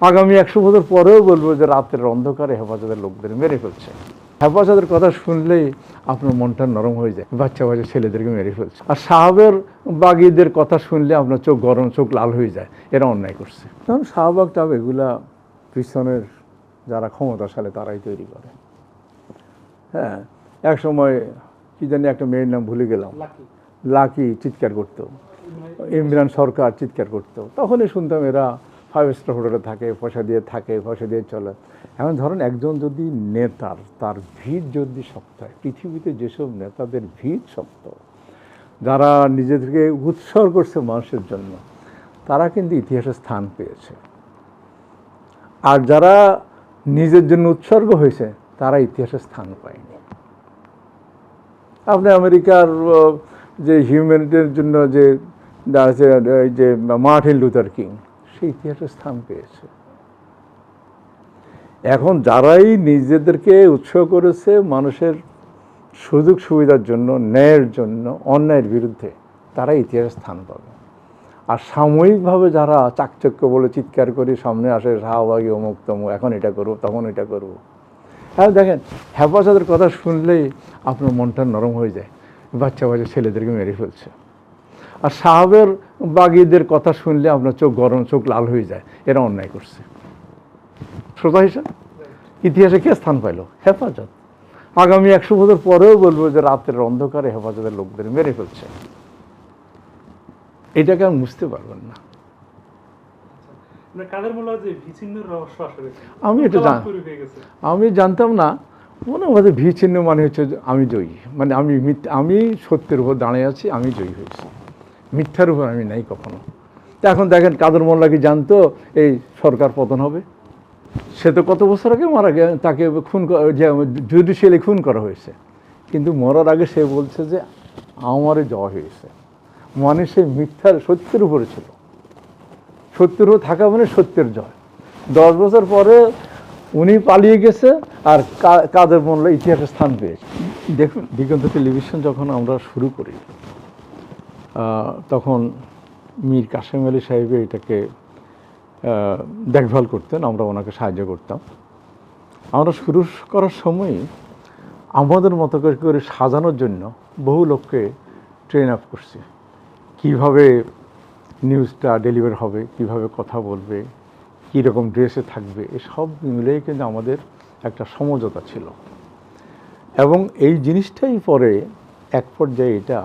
আগামী একশো বছর পরেও বলব যে রাতের অন্ধকারে হেফাজতের লোকদের মেরে ফেলছে। হেফাজতের কথা শুনলেই আপনার মনটা নরম হয়ে যায় বাচ্চা বাচ্চা ছেলেদেরকে মেরে ফেলছে। আর সাহাবের বাগিদের কথা শুনলে আপনার চোখ গরম চোখ লাল হয়ে যায় এরা অন্যায় করছে। তখন শাহবাগ টাব এগুলা পিছনের যারা ক্ষমতাশালী তারাই তৈরি করে। হ্যাঁ এক সময় কি জানি একটা মেয়ের নাম ভুলে গেলাম। লাকি চিৎকার করতো। ইমরান সরকার চিৎকার করতো। তখনই শুনতাম এরা ফাইভ স্টার হোটেলে থাকে, পয়সা দিয়ে থাকে, পয়সা দিয়ে চলে। এখন ধরেন একজন যদি নেতার, তার ভিড় যদি শক্ত হয়, পৃথিবীতে যেসব নেতাদের ভিড় শক্ত, যারা নিজেদেরকে উৎসর্গ করছে মানুষের জন্য, তারা কিন্তু ইতিহাসে স্থান পেয়েছে। আর যারা নিজের জন্য উৎসর্গ হয়েছে, তারা ইতিহাসে স্থান পায়নি। আপনি আমেরিকার যে হিউম্যানিটির জন্য যে যে, মার্টিন লুথার কিং সে ইতিহাসে স্থান পেয়েছে। এখন যারাই নিজেদেরকে উৎসাহ করেছে মানুষের সুযোগ সুবিধার জন্য, ন্যায়ের জন্য, অন্যায়ের বিরুদ্ধে তারা ইতিহাসে স্থান পাবে। আর সাময়িকভাবে যারা চাকচক্য বলে চিৎকার করে, সামনে আসে শাহবাগী অমুক তমুক, এখন এটা করব, তখন এটা করব। হ্যাঁ দেখেন, হেফাজতের কথা শুনলেই আপনার মনটা নরম হয়ে যায়। বাচ্চা বাচ্চা ছেলেদেরকে মেরে ফেলছে। আর সাহাবের বাগিদের কথা শুনলে আপনার চোখ গরম চোখ লাল হয়ে যায়। এরা অন্যায় করছে। শ্রোতা হিসাবে ইতিহাসে কে স্থান পাইল? হেফাজত। আগামী একশো বছর পরেও বলব যে রাতের অন্ধকারে হেফাজতের লোকদের মেরে ফেলছে। এটাকে আমি বুঝতে পারবেন না। মানে আমি এটা জান- আমি জানতাম না। মনে হয় ভি চিহ্ন মানে হচ্ছে আমি জয়ী। মানে আমি আমি সত্যের উপর দাঁড়িয়ে আছি আমি জয়ী হয়েছি। মিথ্যার উপর আমি নাই কখনো। এখন দেখেন কাদের মোল্লা কি জানতো, এই সরকার পতন হবে। সে তো কত বছর আগে মারা গে তাকে খুন জুডিশিয়ালি খুন করা হয়েছে। কিন্তু মরার আগে সে বলছে যে, আমারে জয় হয়েছে। মানে সে মিথ্যার সত্যের উপরে ছিল। সত্যের উপর থাকা মানে সত্যের জয়। দশ বছর পরে উনি পালিয়ে গেছে আর কাদের মোল্লা ইতিহাসে স্থান পেয়েছে। দেখুন, দিগন্ত টেলিভিশন যখন আমরা শুরু করি তখন মীর কাশেম আলী সাহেব এটাকে দেখভাল করতেন, আমরা ওনাকে সাহায্য করতাম। আমরা শুরু করার সময় আমাদের মতো করে করে সাজানোর জন্য বহু লোককে ট্রেন আপ করছি। কীভাবে নিউজটা ডেলিভার হবে, কীভাবে কথা বলবে কী রকম ড্রেসে থাকবে এসব মিলেই কিন্তু আমাদের একটা সমঝোতা ছিল। এবং এই জিনিসটাই পরে এক পর্যায়ে এটা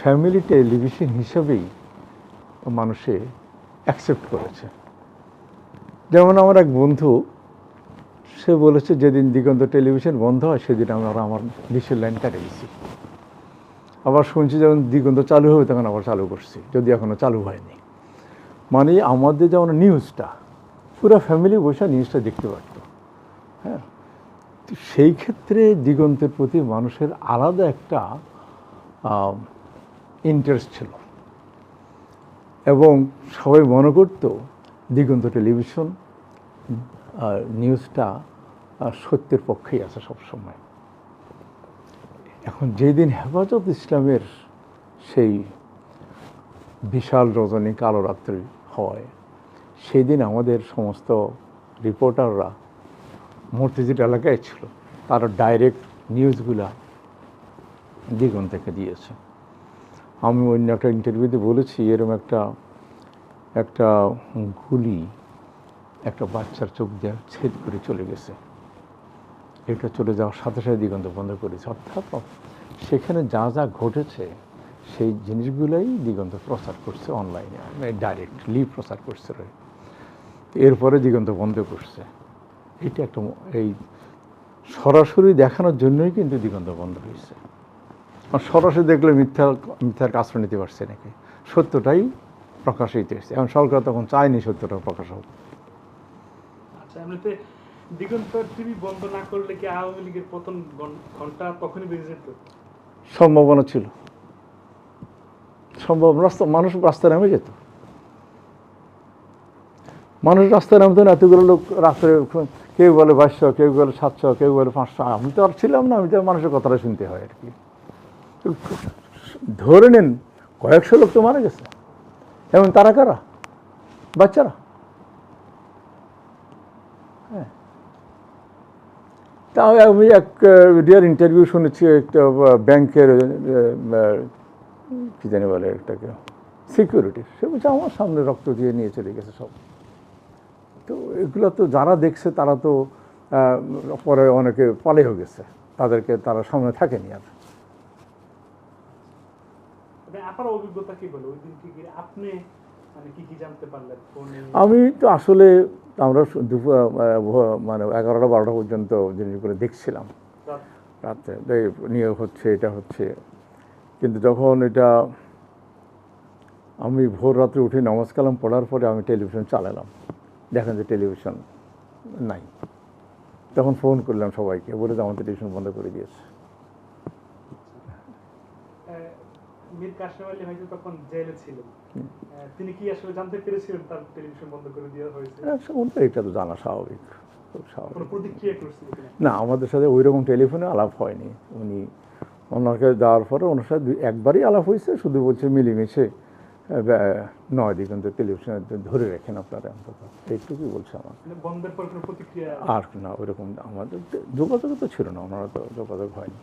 ফ্যামিলি টেলিভিশন হিসেবেই মানুষে অ্যাকসেপ্ট করেছে। যেমন আমার এক বন্ধু, সে বলেছে, যেদিন দিগন্ত টেলিভিশন বন্ধ হয়, সেদিন আমরা আমার ডিশের লাইন কাটে গেছি আবার শুনছি যখন দিগন্ত চালু হবে, তখন আবার চালু করছি, যদি এখনও চালু হয়নি। মানে আমাদের যেমন নিউজটা পুরো ফ্যামিলি বসে নিউজটা দেখতে পারত। হ্যাঁ? সেই ক্ষেত্রে দিগন্তের প্রতি মানুষের আলাদা একটা ইন্টারেস্ট ছিল। এবং সবাই মনে করত, দিগন্ত টেলিভিশন আর নিউজটা সত্যের পক্ষেই আছে সবসময়। এখন যেদিন হেফাজত ইসলামের সেই বিশাল রজনী কালো রাত্রি হয় সেই দিন আমাদের সমস্ত রিপোর্টাররা মূর্তিজির এলাকায় ছিল। তারা ডাইরেক্ট নিউজগুলা দ্বিগুণ থেকে দিয়েছে। আমি অন্য একটা ইন্টারভিউতে বলেছি এরকম একটা একটা গুলি, একটা বাচ্চার চোখ দিয়ে ছেদ করে চলে গেছে। এটা চলে যাওয়ার সাথে সাথে দিগন্ত বন্ধ করেছে। অর্থাৎ সেখানে যা যা ঘটেছে, সেই জিনিসগুলোই দিগন্ত প্রচার করছে অনলাইনে ডাইরেক্টলি প্রচার করছে। এরপরে দিগন্ত বন্ধ করছে। এটা একটা, এই সরাসরি দেখানোর জন্যই কিন্তু দিগন্ত বন্ধ হয়েছে। সরাসরি দেখলে মিথ্যা মিথ্যার আশ্রয় নিতে পারছে নাকি? সত্যটাই প্রকাশিত হয়েছে। এখন সরকার তখন চায়নি সত্যটা প্রকাশ হোক। আচ্ছা বন্ধ না করলে কি আওয়ামী লীগের পতন ঘণ্টা তখনই বেজে যেত? সম্ভাবনা ছিল। সম্ভব রাস্তা মানুষ রাস্তায় নেমে যেত। মানুষ রাস্তায় নামতো না এতগুলো লোক রাস্তায় কেউ বলে বাইশশো কেউ বলে সাতশো কেউ বলে পাঁচশো। আমি তো আর ছিলাম না আমি তো মানুষের কথাটা শুনতে হয় আর কি। ধরে নেন, কয়েকশো লোক তো মারা গেছে। এবং তারা কারা? বাচ্চারা? হ্যাঁ। তা আমি এক রিয়ার ইন্টারভিউ শুনেছি, একটা ব্যাংকের কি জানি বলে একটাকে সিকিউরিটি সে বলছে, আমার সামনে রক্ত দিয়ে নিয়ে চলে গেছে সব। তো এগুলো তো যারা দেখছে, তারা তো পরে অনেকে পালেও গেছে। তাদেরকে তারা সামনে থাকেনি আর। আপনার অভিজ্ঞতা কি বলে? ওই দিন কি কি আপনি মানে কি কি জানতে পারলেন আমি তো আসলে আমরা দুপুর মানে এগারোটা বারোটা পর্যন্ত জিনিসগুলো দেখছিলাম। রাত। রাত্রে নিয়ে হচ্ছে এটা হচ্ছে। কিন্তু যখন এটা আমি ভোর রাত্রে উঠে নামাজ কালাম পড়ার পরে আমি টেলিভিশন চালালাম। দেখেন যে টেলিভিশন নাই। তখন ফোন করলাম সবাইকে বলে যে আমার টেলিভিশন বন্ধ করে দিয়েছে। মীর কাশেম আলী হয়তো তখন জেলে ছিলেন তিনি কি আসলে জানতে পেরেছিলেন তার টেলিভিশন বন্ধ করে দেওয়া হয়েছে? এটা তো জানা স্বাভাবিক না আমাদের সাথে ওই রকম টেলিফোনে আলাপ হয়নি। উনি ওনাকে যাওয়ার পরে ওনার সাথে একবারই আলাপ হয়েছে শুধু বলছে মিলেমিশে নয় দিগন্ত টেলিভিশনে ধরে রাখেন আপনারা অন্তত এইটুকুই বলছে আমার। মানে বন্ধের পর কোনো প্রতিক্রিয়া? আর না ওইরকম আমাদের যোগাযোগ তো ছিল না ওনারা তো যোগাযোগ হয়নি।